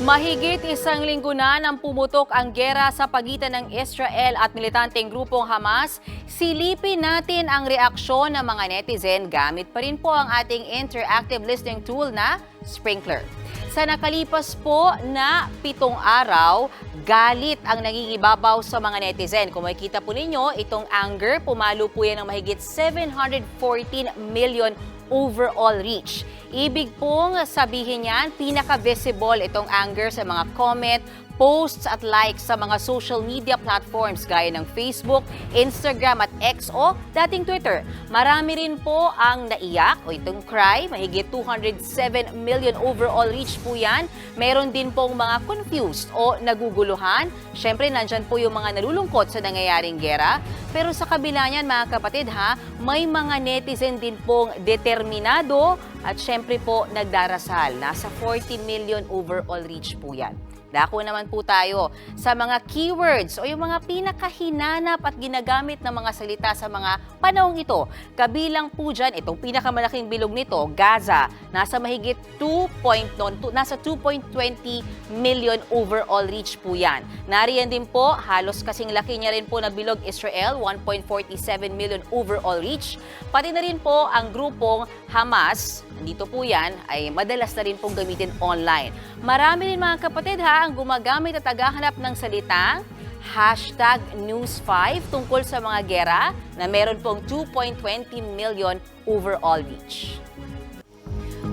Mahigit isang linggo na nang pumutok ang gera sa pagitan ng Israel at militanteng grupong Hamas, silipin natin ang reaksyon ng mga netizen gamit pa rin po ang ating interactive listening tool na Sprinkler. Sa nakalipas po na pitong araw, galit ang nangingibabaw sa mga netizen. Kung makikita po ninyo, itong anger, pumalo po yan ng mahigit 714 million overall reach. Ibig pong sabihin yan, pinaka-visible itong anger sa mga comment, posts at likes sa mga social media platforms gaya ng Facebook, Instagram at X o dating Twitter. Marami rin po ang naiyak o itong cry, mahigit 207 million overall reach po yan. Meron din pong mga confused o naguguluhan. Siyempre, nandyan po yung mga nalulungkot sa nangyayaring gera. Pero sa kabila niyan, mga kapatid ha, may mga netizen din pong determinado at syempre po nagdarasal. Nasa 40 million overall reach po yan. Dako naman po tayo sa mga keywords o yung mga pinakahinanap at ginagamit ng mga salita sa mga panahong ito. Kabilang po dyan, itong pinakamalaking bilog nito, Gaza, nasa mahigit 2. no, tu- nasa 2.20 million overall reach po yan. Nariyan din po, halos kasing laki niya rin po na bilog Israel, 1.47 million overall reach. Pati na rin po ang grupong Hamas, dito po yan, ay madalas na rin pong gamitin online. Marami rin mga kapatid ha, ang gumagamit at tagahanap ng salita hashtag News5 tungkol sa mga gera na meron pong 2.20 million overall reach.